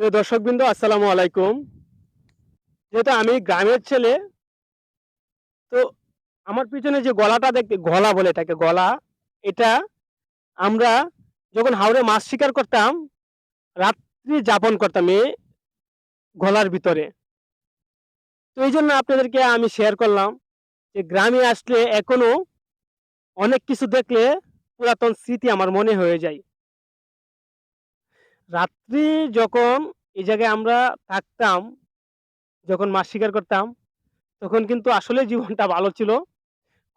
প্রিয় দর্শকবৃন্দ, আসসালামু আলাইকুম। যেহেতু আমি গ্রামের ছেলে, তো আমার পিছনে যে গলাটা দেখতে, গলা বলে এটাকে, গলা, এটা আমরা যখন হাওড়ে মাছ শিকার করতাম, রাত্রি যাপন করতাম এই গলার ভিতরে। তো এই জন্য আপনাদেরকে আমি শেয়ার করলাম যে গ্রামে আসলে এখনও অনেক কিছু দেখলে পুরাতন স্মৃতি আমার মনে হয়ে যায়। রাত্রি যখন এই জায়গায় আমরা থাকতাম, যখন মাছ শিকার করতাম, তখন কিন্তু আসলে জীবনটা ভালো ছিল।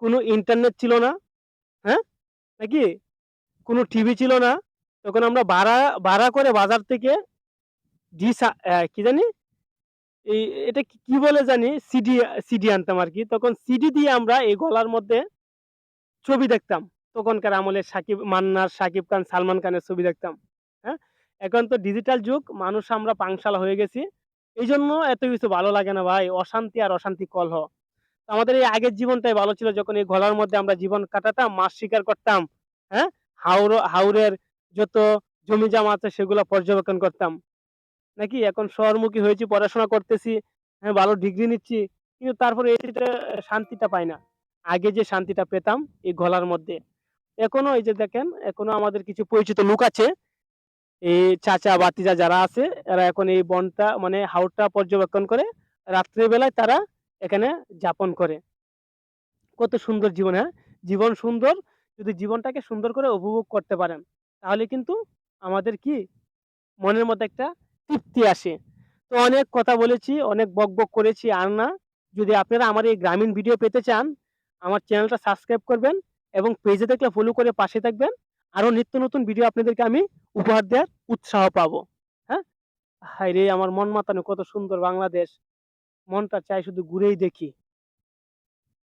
কোনো ইন্টারনেট ছিল না হ্যাঁ? নাকি? কোনো টিভি ছিল না। তখন আমরা ভাড়া ভাড়া করে বাজার থেকে ডিস কি জানি? এই, এটা কি বলে জানি? সিডি সিডি আনতাম আর কি। তখন সিডি দিয়ে আমরা এই গলার মধ্যে ছবি দেখতাম। তখনকার আমলে সাকিব, মান্নার, সাকিব খান, সালমান খানের ছবি দেখতাম হ্যাঁ? এখন তো ডিজিটাল যুগ, মানুষ আমরা পাংশাল হয়ে গেছি। এই জন্য এত কিছু ভালো লাগে না ভাই, অশান্তি আর অশান্তি কলহ। আমাদের এই আগের জীবনটাই ভালো ছিল, যখন এই গলার মধ্যে আমরা জীবন কাটাতাম, মাছ শিকার করতাম হ্যাঁ? হাওর, হাওরের যত জমি জামা আছে, সেগুলো পর্যবেক্ষণ করতাম। নাকি? এখন শহরমুখী হয়েছি, পড়াশোনা করতেছি হ্যাঁ ভালো ডিগ্রি নিচ্ছি, কিন্তু তারপরে এটা শান্তিটা পাই না। আগে যে শান্তিটা পেতাম, এই গলার মধ্যে। এখনও এই যে দেখেন, এখনও আমাদের কিছু পরিচিত লোক আছে এই চাচা বাতিজা যারা আছে, এরা এখন এই বনটা মানে হাওরটা পর্যবেক্ষণ করে রাত্রিবেলায় তারা এখানে যাপন করে। কত সুন্দর জীবন হ্যাঁ? জীবন সুন্দর, যদি জীবনটাকে সুন্দর করে উপভোগ করতে পারেন, তাহলে কিন্তু আমাদের কি মনের মধ্যে একটা তৃপ্তি আসে। তো অনেক কথা বলেছি, অনেক বক বক করেছি, আর না, যদি আপনারা আমার এই গ্রামীণ ভিডিও পেতে চান, আমার চ্যানেলটা সাবস্ক্রাইব করবেন এবং পেজে দেখলে ফলো করে পাশে থাকবেন। আরও নিত্য নতুন ভিডিও আপনাদেরকে আমি উপহার দেওয়ার উৎসাহ পাবো। হ্যাঁ? হায় রে আমার মন মাতানো কত সুন্দর বাংলাদেশ। মনটা চাই শুধু ঘুরেই দেখি।